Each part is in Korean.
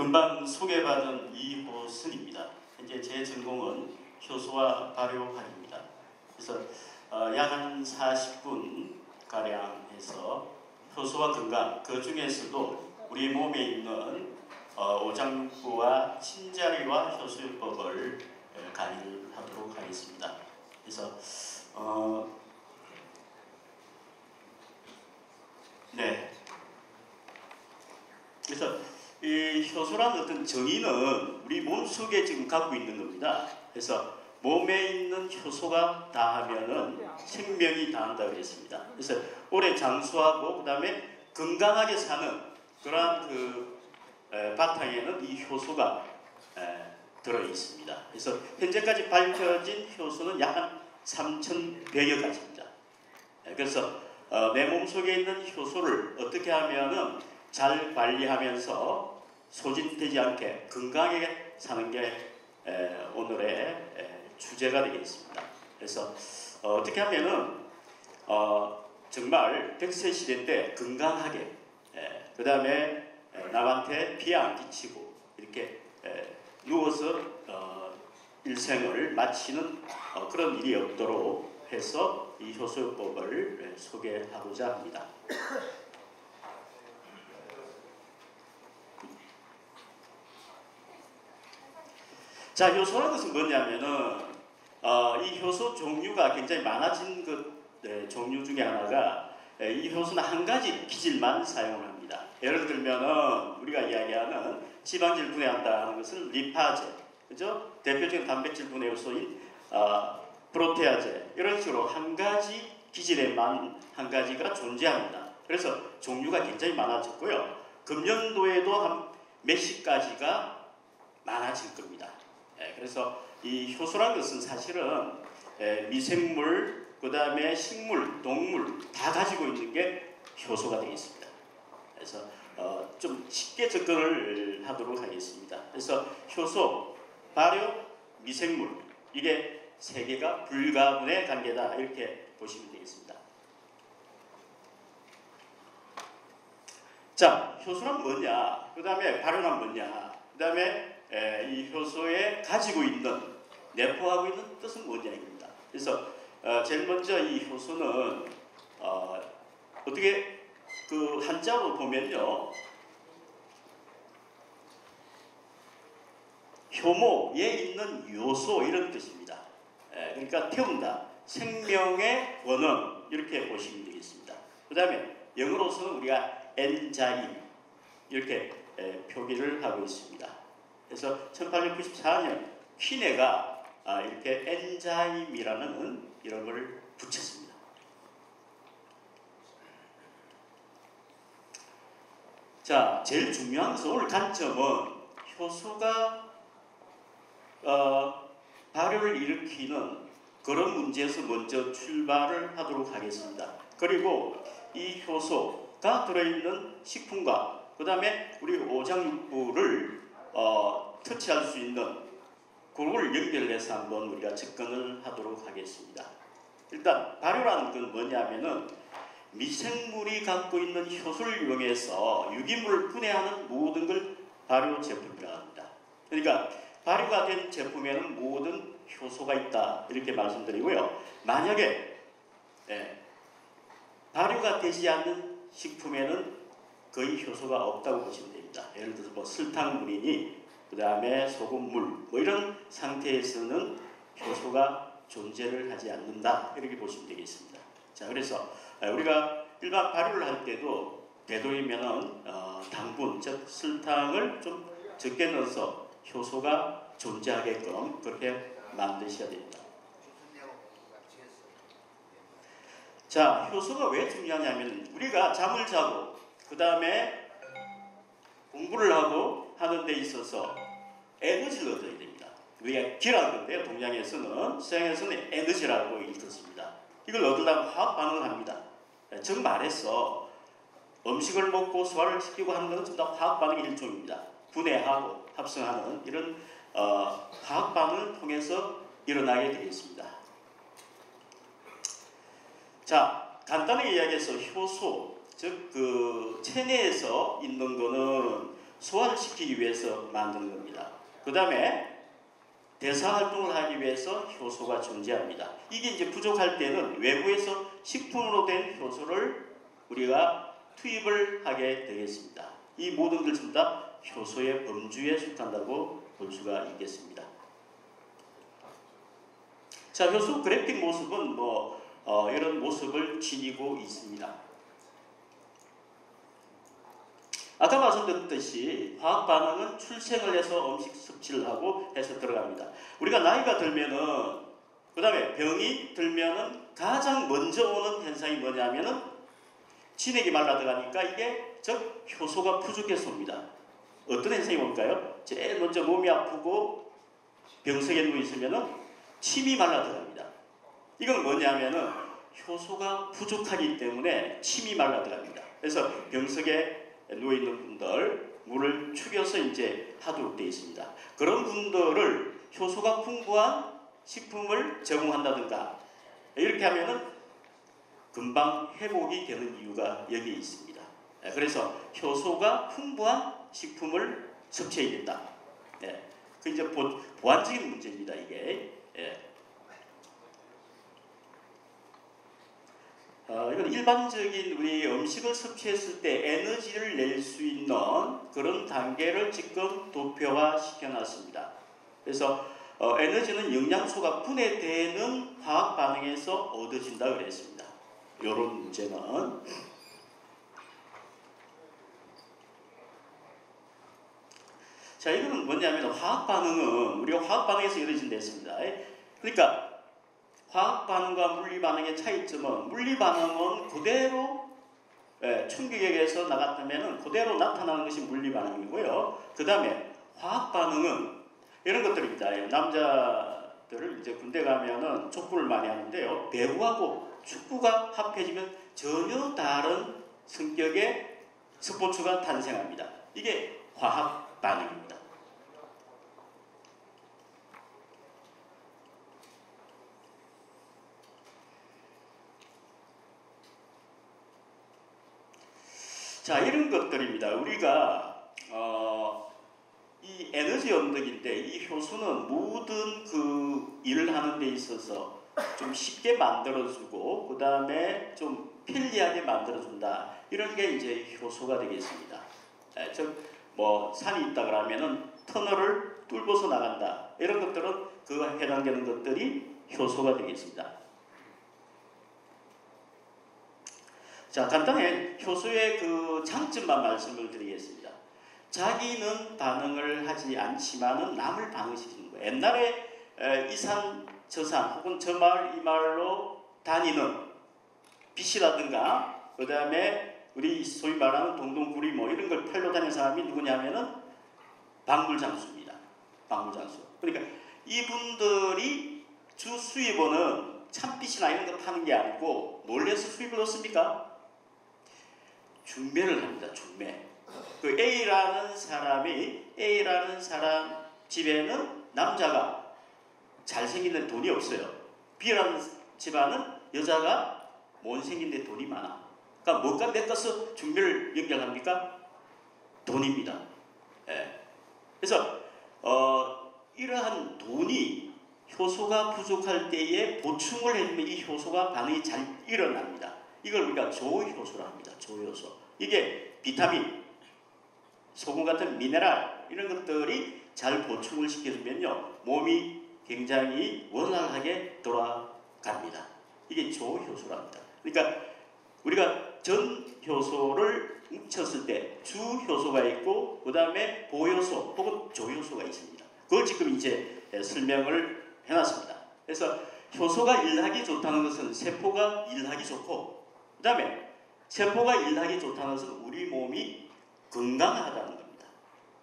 금방 소개받은 이호순입니다. 현재 제 전공은 효소와 발효학입니다. 그래서 어, 약한 40분 가량 해서 효소와 건강 그 중에서도 우리 몸에 있는 어, 오장육부와 친자리와 효소요법을 에, 강의를 하도록 하겠습니다. 그래서 어, 네. 그래서 이 효소란 어떤 정의는 우리 몸 속에 지금 갖고 있는 겁니다. 그래서 몸에 있는 효소가 다하면은 생명이 다한다 그랬습니다. 그래서 오래 장수하고 그다음에 건강하게 사는 그러한 그 에, 바탕에는 이 효소가 에, 들어 있습니다. 그래서 현재까지 밝혀진 효소는 약 한 3,100여 가지입니다. 에, 그래서 어, 내 몸 속에 있는 효소를 어떻게 하면은 잘 관리하면서 소진되지 않게 건강하게 사는 게 에, 오늘의 에, 주제가 되겠습니다. 그래서 어, 떻게 하면은 어, 정말 100세 시대 때 건강하게 그 다음에 남한테 피해 안 끼치고 이렇게 에, 누워서 어, 일생을 마치는 어, 그런 일이 없도록 해서 이 효소요법을 소개하고자 합니다. 자, 효소라는 것은 뭐냐면은 어, 이 효소 종류가 굉장히 많아진 것 네, 종류 중에 하나가 에, 이 효소는 한 가지 기질만 사용을 합니다. 예를 들면은 우리가 이야기하는 지방질 분해한다 하는 것은 리파제, 그죠? 대표적인 단백질 분해 요소인 어, 프로테아제 이런 식으로 한 가지 기질에만 한 가지가 존재합니다. 그래서 종류가 굉장히 많아졌고요. 금년도에도 한 몇십 가지가 많아질 겁니다. 예, 그래서 이 효소라는 것은 사실은 예, 미생물, 그 다음에 식물, 동물 다 가지고 있는 게 효소가 되겠습니다. 그래서 어, 좀 쉽게 접근을 하도록 하겠습니다. 그래서 효소, 발효, 미생물 이게 세 개가 불가분의 관계다 이렇게 보시면 되겠습니다. 자, 효소란 뭐냐? 그 다음에 발효란 뭐냐? 그 다음에 이 효소에 가지고 있는 내포하고 있는 뜻은 뭐냐입니다. 그래서 어, 제일 먼저 이 효소는 어, 어떻게 그 한자로 보면요. 효모에 있는 요소 이런 뜻입니다. 에, 그러니까 태운다. 생명의 원원 이렇게 보시면 되겠습니다. 그 다음에 영어로서는 우리가 엔자임 이렇게 에, 표기를 하고 있습니다. 그래서 1894년 퀴네가 아, 이렇게 엔자임이라는 이름을 붙였습니다. 자, 제일 중요한 오늘 관점은 효소가 어, 발효를 일으키는 그런 문제에서 먼저 출발을 하도록 하겠습니다. 그리고 이 효소가 들어있는 식품과 그 다음에 우리 오장육부를 어, 터치할 수 있는 그걸 연결해서 한번 우리가 접근을 하도록 하겠습니다. 일단 발효라는 건 뭐냐면은 미생물이 갖고 있는 효소를 이용해서 유기물을 분해하는 모든 걸 발효 제품이라고 합니다. 그러니까 발효가 된 제품에는 모든 효소가 있다 이렇게 말씀드리고요. 만약에 예, 발효가 되지 않는 식품에는 거의 효소가 없다고 보시면 됩니다. 예를 들어서 뭐 설탕물이니 그 다음에 소금물 뭐 이런 상태에서는 효소가 존재를 하지 않는다 이렇게 보시면 되겠습니다. 자 그래서 우리가 일반 발효를 할 때도 되도록이면 어, 당분 즉 설탕을 좀 적게 넣어서 효소가 존재하게끔 그렇게 만드셔야 됩니다. 자 효소가 왜 중요하냐면 우리가 잠을 자고 그 다음에 공부를 하고 하는 데 있어서 에너지를 얻어야 됩니다. 우리가 기라는 건데요. 동양에서는 서양에서는 에너지라고 읽었습니다. 이걸 얻으려면 화학 반응을 합니다. 즉 말해서 음식을 먹고 소화를 시키고 하는 것은 전부 다 화학 반응의 일종입니다. 분해하고 합성하는 이런 어, 화학 반응을 통해서 일어나게 되겠습니다. 자, 간단하게 이야기해서 효소, 즉 그 체내에서 있는 거는 소화시키기 위해서 만드는 겁니다. 그 다음에 대사 활동을 하기 위해서 효소가 존재합니다. 이게 이제 부족할 때는 외부에서 식품으로 된 효소를 우리가 투입을 하게 되겠습니다. 이 모든 전부 다 효소의 범주에 속한다고 볼 수가 있겠습니다. 자, 효소 그래픽 모습은 뭐 어, 이런 모습을 지니고 있습니다. 아까 말씀드렸듯이 화학 반응은 출생을 해서 음식 섭취를 하고 해서 들어갑니다. 우리가 나이가 들면은 그 다음에 병이 들면은 가장 먼저 오는 현상이 뭐냐면은 진액이 말라 들어가니까 이게 즉 효소가 부족해서 옵니다. 어떤 현상이 올까요? 제일 먼저 몸이 아프고 병석에 누워 있으면은 침이 말라 들어갑니다. 이건 뭐냐면은 효소가 부족하기 때문에 침이 말라 들어갑니다. 그래서 병석에 누워 있는 분들 물을 축여서 이제 하도록 되어 있습니다. 그런 분들을 효소가 풍부한 식품을 제공한다든가 이렇게 하면은 금방 회복이 되는 이유가 여기에 있습니다. 예, 그래서 효소가 풍부한 식품을 섭취해야 된다. 예, 그 이제 보, 보완적인 문제입니다. 이게. 예. 어, 이건 일반적인 우리 음식을 섭취했을 때 에너지를 낼 수 있는 그런 단계를 지금 도표화 시켜놨습니다. 그래서 어, 에너지는 영양소가 분해되는 화학 반응에서 얻어진다 그랬습니다. 이런 문제는 자 이거는 뭐냐면 화학 반응은 우리가 화학 반응에서 이루어진다 했습니다. 그러니까 화학 반응과 물리 반응의 차이점은 물리 반응은 그대로 예, 충격에서 나갔다면 그대로 나타나는 것이 물리 반응이고요. 그 다음에 화학 반응은 이런 것들입니다. 남자들을 이제 군대 가면은 족구를 많이 하는데요. 배구하고 축구가 합해지면 전혀 다른 성격의 스포츠가 탄생합니다. 이게 화학 반응입니다. 자, 이런 것들입니다. 우리가 어, 이 에너지 언덕인데 이 효소는 모든 그 일을 하는 데 있어서 좀 쉽게 만들어주고 그 다음에 좀 편리하게 만들어준다. 이런 게 이제 효소가 되겠습니다. 예, 즉뭐 산이 있다 그러면은 터널을 뚫고서 나간다. 이런 것들은 그 해당되는 것들이 효소가 되겠습니다. 자, 간단히 효소의 그 장점만 말씀을 드리겠습니다. 자기는 반응을 하지 않지만은 남을 반응시키는 거예요. 옛날에 이 산 저 산 혹은 저 마을 이 마을로 다니는 빚이라든가 그 다음에 우리 소위 말하는 동동구리 뭐 이런 걸 팔러 다니는 사람이 누구냐면은 박물장수입니다. 박물장수. 그러니까 이분들이 주 수입원은 참빛이나 이런 거 파는 게 아니고 몰래서 수입을 얻습니까? 중매를 합니다. 중매. 그 A라는 사람이 A라는 사람 집에는 남자가 잘생긴데 돈이 없어요. B라는 집안은 여자가 못생긴데 돈이 많아. 그러니까 뭔가 뺏어서 중매를 연결합니까? 돈입니다. 예. 그래서 어, 이러한 돈이 효소가 부족할 때에 보충을 해주면 이 효소가 반응이 잘 일어납니다. 이걸 우리가 조효소라 합니다. 조효소. 이게 비타민, 소금 같은 미네랄 이런 것들이 잘 보충을 시켜주면요 몸이 굉장히 원활하게 돌아갑니다. 이게 조효소랍니다. 그러니까 우리가 전효소를 뭉쳤을 때 주효소가 있고 그 다음에 보효소 혹은 조효소가 있습니다. 그걸 지금 이제 설명을 해놨습니다. 그래서 효소가 일하기 좋다는 것은 세포가 일하기 좋고 그 다음에 세포가 일하기 좋다는 것은 우리 몸이 건강하다는 겁니다.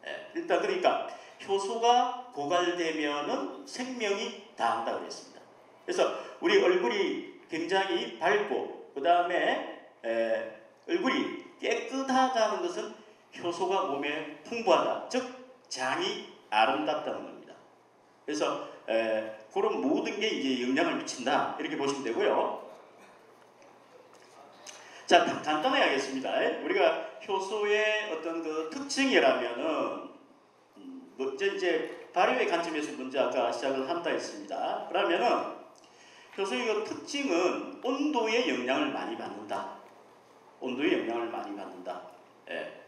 예, 일단 그러니까 효소가 고갈되면은 생명이 다한다 그랬습니다. 그래서 우리 얼굴이 굉장히 밝고 그 다음에 얼굴이 깨끗하다는 것은 효소가 몸에 풍부하다. 즉 장이 아름답다는 겁니다. 그래서 에, 그런 모든 게 이제 영향을 미친다 이렇게 보시면 되고요. 자, 간단하게 하겠습니다. 우리가 효소의 어떤 그 특징이라면은 음, 먼저 이제 발효의 관점에서 먼저 아까 시작을 한다 했습니다. 그러면은 효소의 그 특징은 온도에 영향을 많이 받는다. 온도에 영향을 많이 받는다. 예.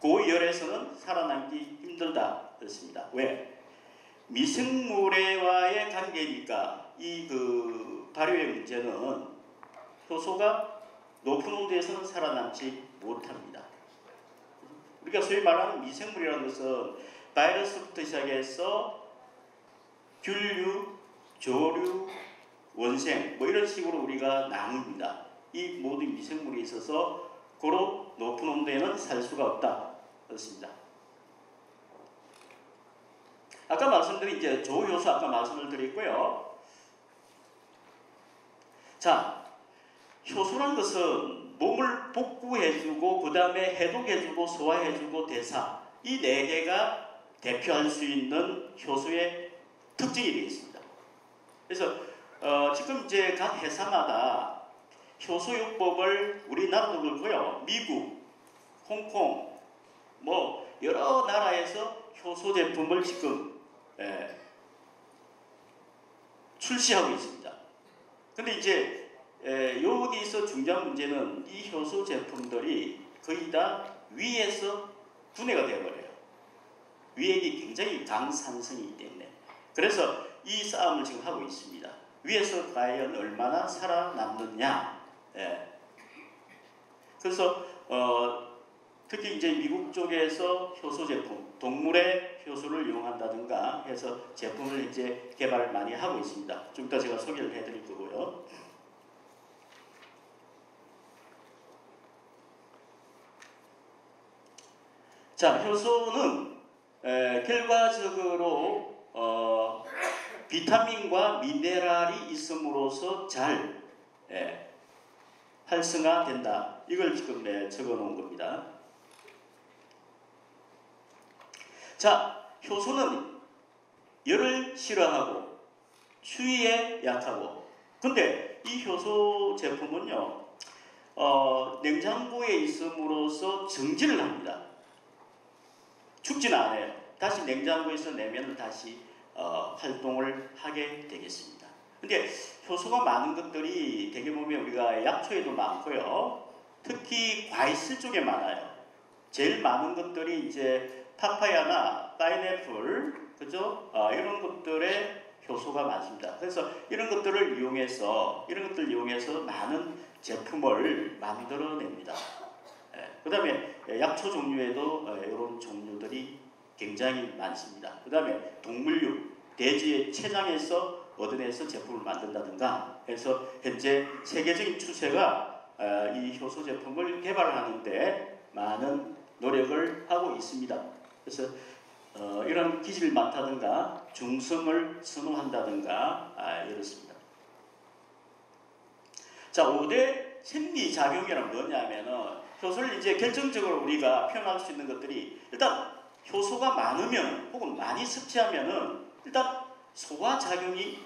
고열에서는 살아남기 힘들다. 그렇습니다. 왜? 미생물과의 관계니까 이 그 발효의 문제는 효소가 높은 온도에서는 살아남지 못합니다. 우리가 소위 말하는 미생물이라는 것은 바이러스부터 시작해서 균류, 조류, 원생 뭐 이런 식으로 우리가 나눕니다. 이 모든 미생물이 있어서 고로 높은 온도에는 살 수가 없다. 그렇습니다. 아까 말씀드린 이제 조효소 아까 말씀을 드렸고요. 자, 효소란 것은 몸을 복구해주고 그 다음에 해독해주고 소화해주고 대사 이 네 개가 대표할 수 있는 효소의 특징이 되겠습니다. 그래서 어, 지금 이제 각 회사마다 효소요법을 우리나라도 그렇고요, 미국, 홍콩, 뭐 여러 나라에서 효소 제품을 지금 예, 출시하고 있습니다. 근데 이제 예, 여기서 중요한 문제는 이 효소 제품들이 거의 다 위에서 분해가 되어버려요. 위액이 굉장히 강산성이기 때문에. 그래서 이 싸움을 지금 하고 있습니다. 위에서 과연 얼마나 살아남느냐. 예. 그래서 어, 특히 이제 미국 쪽에서 효소 제품, 동물의 효소를 이용한다든가 해서 제품을 이제 개발을 많이 하고 있습니다. 좀 이따 제가 소개를 해드릴 거고요. 자, 효소는 에, 결과적으로 어, 비타민과 미네랄이 있음으로써 잘 에, 활성화된다. 이걸 지금 네, 적어 놓은 겁니다. 자, 효소는 열을 싫어하고 추위에 약하고 근데 이 효소 제품은요 어, 냉장고에 있음으로써 정지를 합니다. 죽지는 않아요. 다시 냉장고에서 내면 다시 어, 활동을 하게 되겠습니다. 근데 효소가 많은 것들이 대개 보면 우리가 약초에도 많고요. 특히 과일술 쪽에 많아요. 제일 많은 것들이 이제 파파야나 파인애플, 그죠? 어, 이런 것들의 효소가 많습니다. 그래서 이런 것들을 이용해서 이런 것들 이용해서 많은 제품을 만들어냅니다. 예, 그 다음에 약초 종류에도 어, 이런 종류들이 굉장히 많습니다. 그 다음에 동물류, 돼지의 췌장에서 얻어내서 제품을 만든다든가 해서 현재 세계적인 추세가 어, 이 효소 제품을 개발하는데 많은 노력을 하고 있습니다. 그래서 어, 이런 기질을 많다든가 중성을 선호한다든가 아, 이렇습니다. 자, 5대 생리작용이란 뭐냐면은 효소를 이제 결정적으로 우리가 표현할 수 있는 것들이 일단 효소가 많으면 혹은 많이 섭취하면은 일단 소화 작용이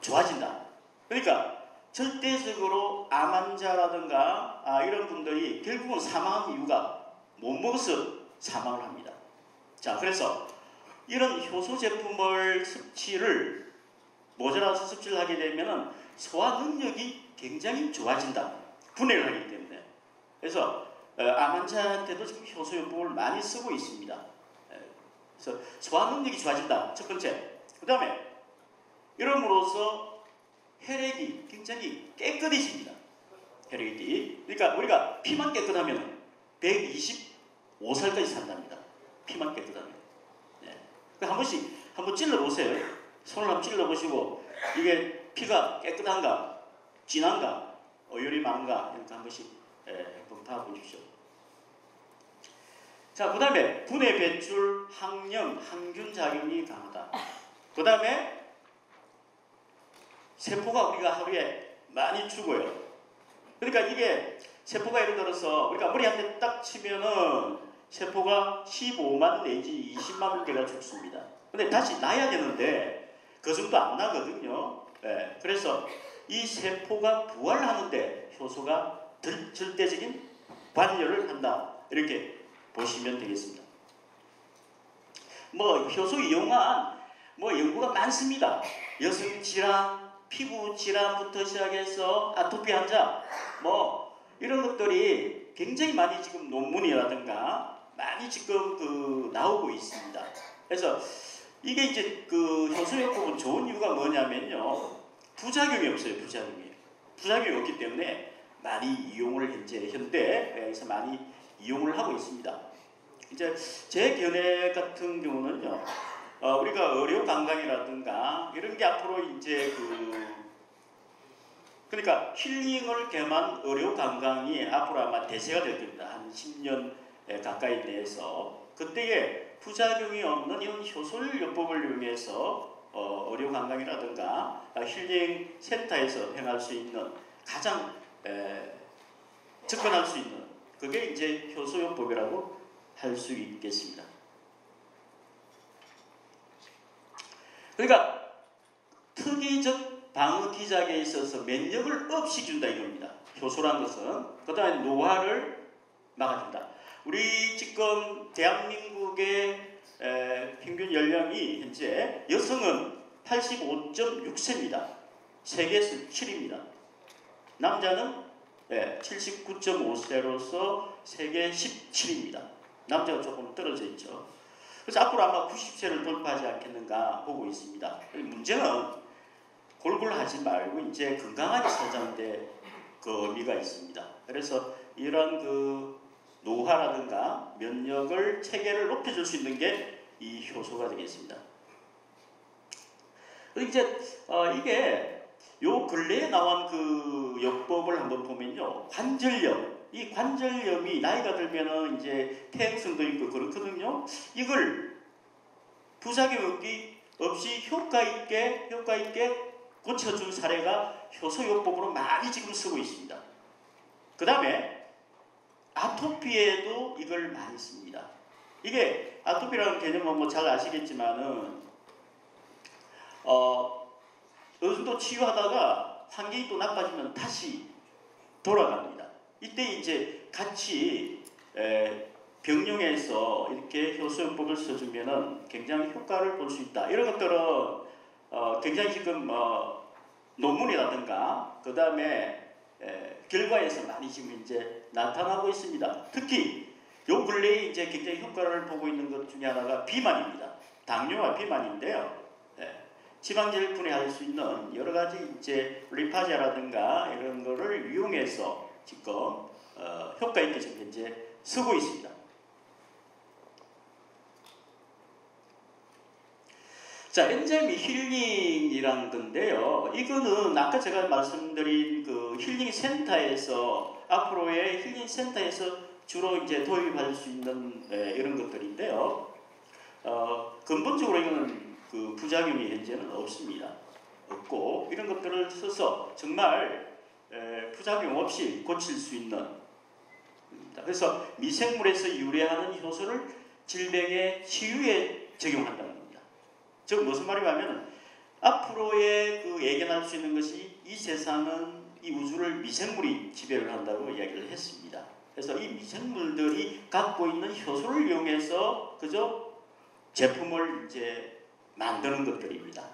좋아진다. 그러니까 절대적으로 암 환자라든가 아, 이런 분들이 결국은 사망한 이유가 못 먹어서 사망을 합니다. 자, 그래서 이런 효소 제품을 섭취를 모자라서 섭취를 하게 되면은 소화 능력이 굉장히 좋아진다. 분해를 하기 때문에. 그래서 어, 암 환자한테도 지금 효소요법을 많이 쓰고 있습니다. 그래서 소화 능력이 좋아진다. 첫 번째. 그 다음에 이름으로써 혈액이 굉장히 깨끗해집니다. 혈액이. 그러니까 우리가 피만 깨끗하면 125살까지 산답니다. 피만 깨끗하면. 네. 그한 번씩 한번 찔러보세요. 손을 한번 찔러보시고 이게 피가 깨끗한가, 진한가, 어혈이 많은가 이렇게 한 번씩 예, 한번 봐보십시오. 자, 그 다음에 분해 배출, 항염, 항균 작용이 강하다. 그 다음에 세포가 우리가 하루에 많이 죽어요. 그러니까 이게 세포가 예를 들어서 우리가 머리 한 대 딱 치면은 세포가 15만 내지 20만 개가 죽습니다. 근데 다시 나야 되는데 그 정도 안 나거든요. 네, 그래서 이 세포가 부활하는데 효소가 들- 절대적인 관여를 한다 이렇게 보시면 되겠습니다. 뭐 효소 이용한 뭐 연구가 많습니다. 여성 질환, 피부 질환부터 시작해서 아토피 환자 뭐 이런 것들이 굉장히 많이 지금 논문이라든가 많이 지금 그 나오고 있습니다. 그래서 이게 이제 그 효소요법은 좋은 이유가 뭐냐면요 부작용이 없어요 부작용이 부작용이 없기 때문에 많이 이용을 현재 현대에서 많이 이용을 하고 있습니다. 이제 제 견해 같은 경우는요 어, 우리가 의료 관광이라든가 이런 게 앞으로 이제 그 그러니까 힐링을 겸한 의료 관광이 앞으로 아마 대세가 될 겁니다. 한 10년 가까이 내에서 그때에 부작용이 없는 이런 효소요법을 이용해서 어, 의료 관광이라든가 힐링 센터에서 행할 수 있는 가장 에, 접근할 수 있는 그게 이제 효소요법이라고 할 수 있겠습니다. 그러니까 특이적 방어 기작에 있어서 면역을 업시킨다 이겁니다. 효소란 것은 그 다음에 노화를 막아준다. 우리 지금 대한민국의 에, 평균 연령이 현재 여성은 85.6세입니다. 세계에서 7입니다. 남자는 예, 79.5세로서 세계 17입니다. 남자가 조금 떨어져 있죠. 그래서 앞으로 아마 90세를 돌파하지 않겠는가 보고 있습니다. 문제는 골골하지 말고 이제 건강하게 살자는데 그 의미가 있습니다. 그래서 이런 그 노화라든가 면역을 체계를 높여줄 수 있는 게 이 효소가 되겠습니다. 이제 어, 이게 요 근래에 나온 그 요법을 한번 보면요 관절염 이 관절염이 나이가 들면은 이제 퇴행성도 있고 그렇거든요. 이걸 부작용 없이 효과 있게 효과 있게 고쳐준 사례가 효소요법으로 많이 지금 쓰고 있습니다. 그 다음에 아토피에도 이걸 많이 씁니다. 이게 아토피라는 개념은 뭐 잘 아시겠지만은 어 어느 정도 치유하다가 환경이 또 나빠지면 다시 돌아갑니다. 이때 이제 같이 에, 병용해서 이렇게 효소요법을 써주면은 굉장히 효과를 볼 수 있다. 이런 것들은 어, 굉장히 지금 어, 논문이라든가 그 다음에 결과에서 많이 지금 이제 나타나고 있습니다. 특히 요 근래에 이제 굉장히 효과를 보고 있는 것 중에 하나가 비만입니다. 당뇨와 비만인데요. 예, 지방질 분해할 수 있는 여러 가지 이제 리파제라든가 이런 거를 이용해서 지금 어, 효과 있게 지금 현재 쓰고 있습니다. 자, 엔자임 힐링이란 건데요. 이거는 아까 제가 말씀드린 그 힐링 센터에서 앞으로의 힐링 센터에서 주로 이제 도입할 수 있는 네, 이런 것들인데요. 어, 근본적으로 이거는 그 부작용이 현재는 없습니다. 없고 이런 것들을 써서 정말 에, 부작용 없이 고칠 수 있는. 그래서 미생물에서 유래하는 효소를 질병의 치유에 적용한다는 겁니다. 즉 무슨 말이냐면 앞으로의 그 예견할 수 있는 것이 이 세상은 이 우주를 미생물이 지배를 한다고 이야기를 했습니다. 그래서 이 미생물들이 갖고 있는 효소를 이용해서 그저 제품을 이제 만드는 것들입니다.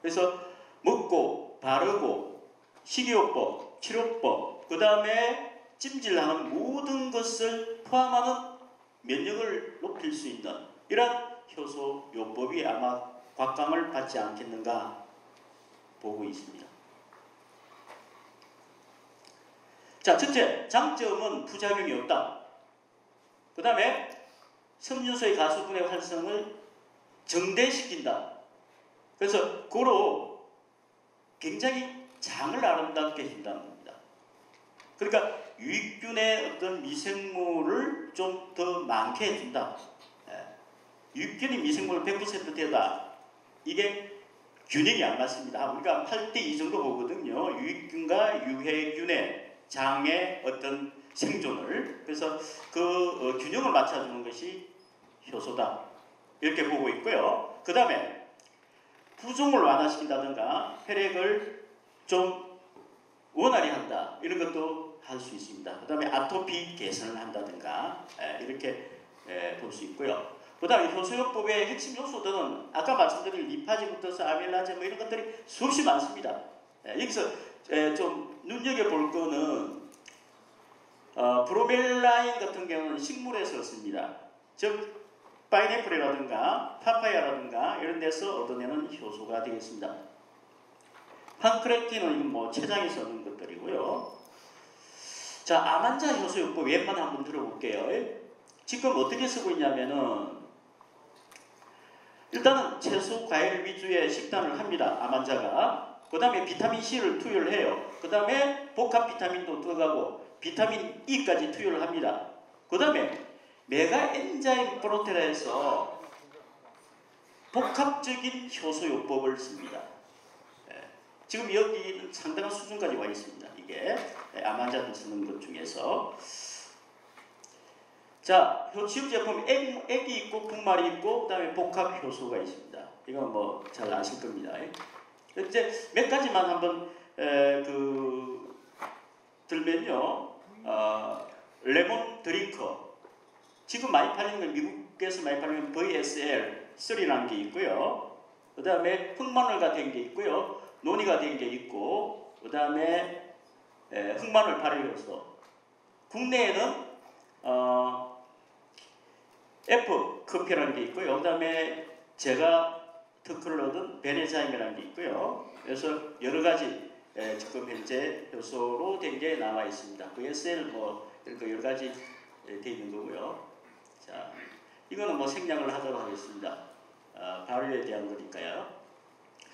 그래서 먹고 바르고 식이요법, 치료법, 그 다음에 찜질하는 모든 것을 포함하는 면역을 높일 수 있는 이러한 효소 요법이 아마 곽강을 받지 않겠는가 보고 있습니다. 자, 첫째, 장점은 부작용이 없다. 그 다음에 섬유소의 가수분해 활성을 정대시킨다. 그래서 고로 굉장히 장을 아름답게 해준다는 겁니다. 그러니까 유익균의 어떤 미생물을 좀 더 많게 해준다. 예. 유익균이 미생물 100% 되다. 이게 균형이 안 맞습니다. 우리가 8대 2 정도 보거든요. 유익균과 유해균의 장의 어떤 생존을 그래서 그 어, 균형을 맞춰주는 것이 효소다 이렇게 보고 있고요. 그 다음에 부종을 완화시킨다든가 혈액을 좀 원활히 한다 이런 것도 할 수 있습니다. 그 다음에 아토피 개선을 한다든가 에, 이렇게 볼 수 있고요. 그 다음에 효소요법의 핵심 요소들은 아까 말씀드린 리파지부터 아밀라제 뭐 이런 것들이 수없이 많습니다. 에, 여기서 에, 좀 눈여겨볼 거는 어, 브로멜라인 같은 경우는 식물에서 씁니다. 즉 파인애플이라든가 파파야라든가 이런 데서 얻어내는 효소가 되겠습니다. 판크레틴은 뭐 췌장에서 얻는 것들이고요. 자, 아만자 효소요법 웬만 한번 들어볼게요. 지금 어떻게 쓰고 있냐면은 일단은 채소, 과일 위주의 식단을 합니다. 아만자가. 그 다음에 비타민 C를 투여를 해요. 그 다음에 복합 비타민도 들어가고 비타민 E까지 투여를 합니다. 그 다음에 메가 엔자임 프로테라에서 복합적인 효소요법을 씁니다. 예. 지금 여기는 상당한 수준까지 와 있습니다. 이게 암환자들 쓰는 것 중에서 자, 효치육 제품 액, 액이 있고 분말이 있고 그다음에 복합 효소가 있습니다. 이건 뭐 잘 아실 겁니다. 이제 몇 가지만 한번 에, 그 들면요. 어, 레몬 드링커 지금 많이 팔리는 건 미국에서 많이 팔리는 VSL 3라는 게 있고요. 그 다음에 흑마늘가 된 게 있고요. 논이가 된 게 있고 그 다음에 흑마늘 발효효소 국내에는 어, F 커피라는 게 있고요. 그 다음에 제가 특허를 얻은 베네자임이라는 게 있고요. 그래서 여러 가지 에, 지금 현재 효소로 된 게 나와 있습니다. VSL 뭐 이런 여러 가지 돼 있는 거고요. 자, 이거는 뭐 생략을 하도록 하겠습니다. 아, 발효에 대한 거니까요.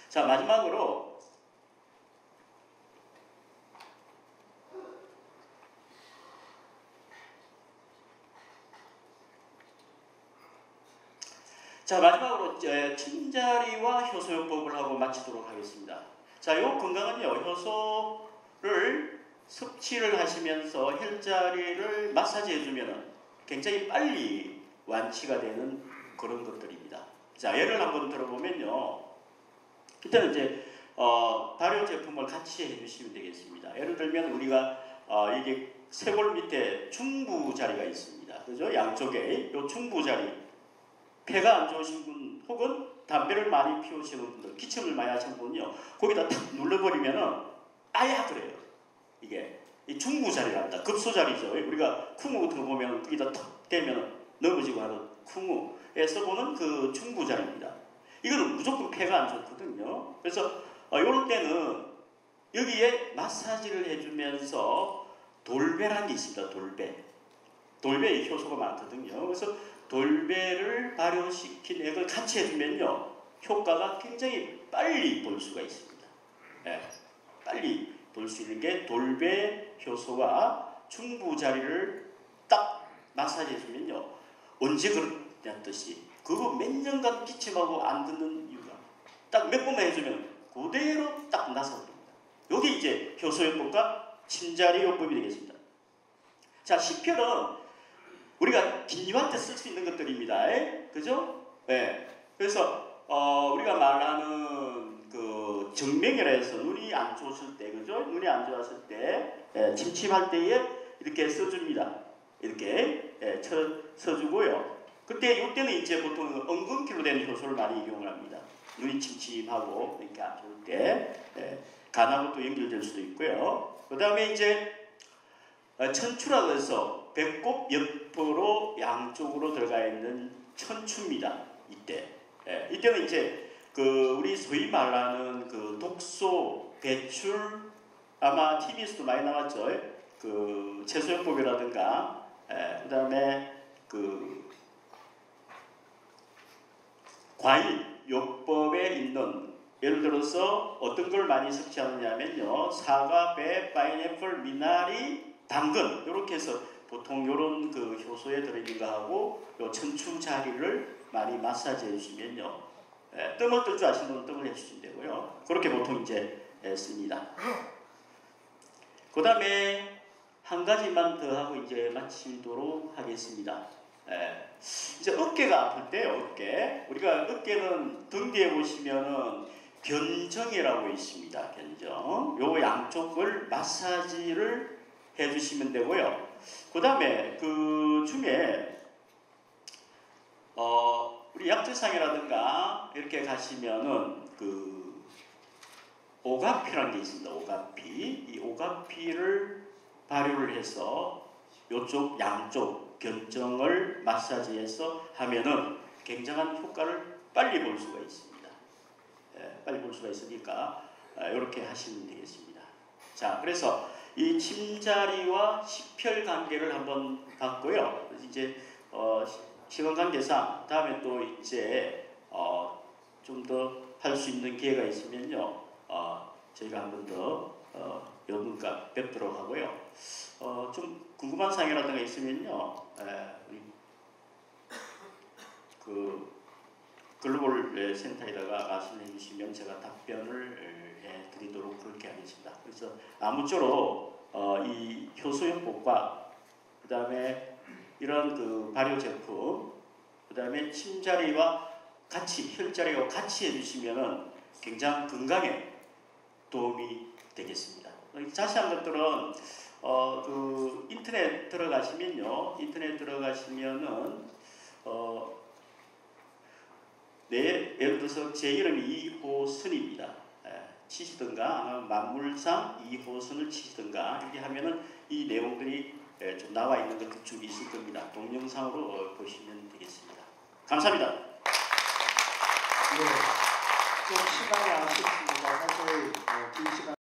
자, 마지막으로 자 마지막으로 친자리와 효소요법을 하고 마치도록 하겠습니다. 자, 요 건강은요 효소를 섭취를 하시면서 혈자리를 마사지 해 주면 굉장히 빨리 완치가 되는 그런 것들입니다. 자, 예를 한번 들어보면요. 일단 이제 어, 발효 제품을 같이 해주시면 되겠습니다. 예를 들면 우리가 어, 이게 쇄골 밑에 중부 자리가 있습니다. 그죠? 양쪽에 이 중부 자리 폐가 안 좋으신 분 혹은 담배를 많이 피우시는 분들, 기침을 많이 하시는 분은요, 거기다 탁 눌러버리면은 아야 그래요. 이게 이 중부 자리랍니다. 급소 자리죠. 우리가 쿵우 같은 거 보면 거기다 탁 대면 넘어지고 하는 쿵우에서 보는 그 중부 자리입니다. 이거는 무조건 폐가 안 좋거든요. 그래서 어, 이럴 때는 여기에 마사지를 해주면서 돌배라는 게 있습니다. 돌배. 돌배에 효소가 많거든요. 그래서 돌배를 발효시킨 액을 같이 해주면요. 효과가 굉장히 빨리 볼 수가 있습니다. 네, 빨리 볼 수 있는 게 돌배 효소와 중부 자리를 딱 마사지 해주면요. 언제 그랬냐듯이 그거 몇 년간 기침하고 안 듣는 이유가 딱 몇 번만 해주면 그대로 딱 나서버립니다. 여기 이제 효소요법과 침자리요법이 되겠습니다. 자, 식별은 우리가 기님한테 쓸 수 있는 것들입니다. 그죠? 네. 그래서 어, 우리가 말하는 그 정맥이라 해서 눈이 안 좋았을 때, 그죠? 눈이 안 좋았을 때, 예, 침침할 때에 이렇게 써줍니다. 이렇게 예, 쳐, 써주고요. 그때 이때는 이제 보통 엉겅퀴로 된 효소를 많이 이용을 합니다. 눈이 침침하고 이렇게 안 좋을 때 예, 간하고 또 연결될 수도 있고요. 그 다음에 이제 어, 천추라고 해서 배꼽 옆으로 양쪽으로 들어가 있는 천추입니다. 이때. 예, 이때는 이제 그 우리 소위 말하는 그 독소, 배출 아마 TV에서도 많이 나왔죠. 그 채소요법이라든가 예, 그다음에 그 과일 요법에 있는 예를 들어서 어떤 걸 많이 섭취하느냐면요 사과, 배, 파인애플, 미나리, 당근 이렇게 해서 보통 이런 그 효소에 들어있는 거하고 요 천추 자리를 많이 마사지 해 주시면요. 예, 뜸을 뜰 줄 아시는 분은 뜸을 해주시면 되고요. 그렇게 보통 이제 예, 씁니다. 그 다음에 한 가지만 더 하고 이제 마치도록 하겠습니다. 예, 이제 어깨가 아플 때 어깨 우리가 어깨는 등 뒤에 보시면은 견정이라고 있습니다. 견정. 요 양쪽을 마사지를 해주시면 되고요. 그 다음에 그 중에 어 우리 약재상이라든가 이렇게 가시면은 그 오가피라는 게 있습니다. 오가피 이 오가피를 발효를 해서 요쪽 양쪽 견정을 마사지해서 하면은 굉장한 효과를 빨리 볼 수가 있습니다. 예, 빨리 볼 수가 있으니까 이렇게 하시면 되겠습니다. 자, 그래서 이 침자리와 식혈 관계를 한번 봤고요. 이제 어, 시- 시간 관계상 다음에 또 이제 어, 좀 더 할 수 있는 기회가 있으면요, 어, 저희가 한 번 더 어, 여분과 뵙도록 하고요. 어, 좀 궁금한 사항이라든가 있으면요, 에, 그 글로벌 에, 센터에다가 말씀해 주시면 제가 답변을 해 드리도록 그렇게 하겠습니다. 그래서 아무쪼록 어, 이 효소 협곡과 그 다음에 이런 그 발효 제품, 그 다음에 침자리와 같이 혈자리와 같이 해주시면은 굉장히 건강에 도움이 되겠습니다. 이 자세한 것들은 어, 그 인터넷 들어가시면요, 인터넷 들어가시면은 어, 내 예를 들어서 제 이름이 이호선입니다. 에, 치시든가 만물상 이호선을 치시든가 이렇게 하면은 이 내용들이 에, 좀 나와 있는 것들 좀 있을 겁니다. 동영상으로 어, 보시면 되겠습니다. 감사합니다. 네. 좀 시간이 아쉽습니다. 사실 어, 긴 시간.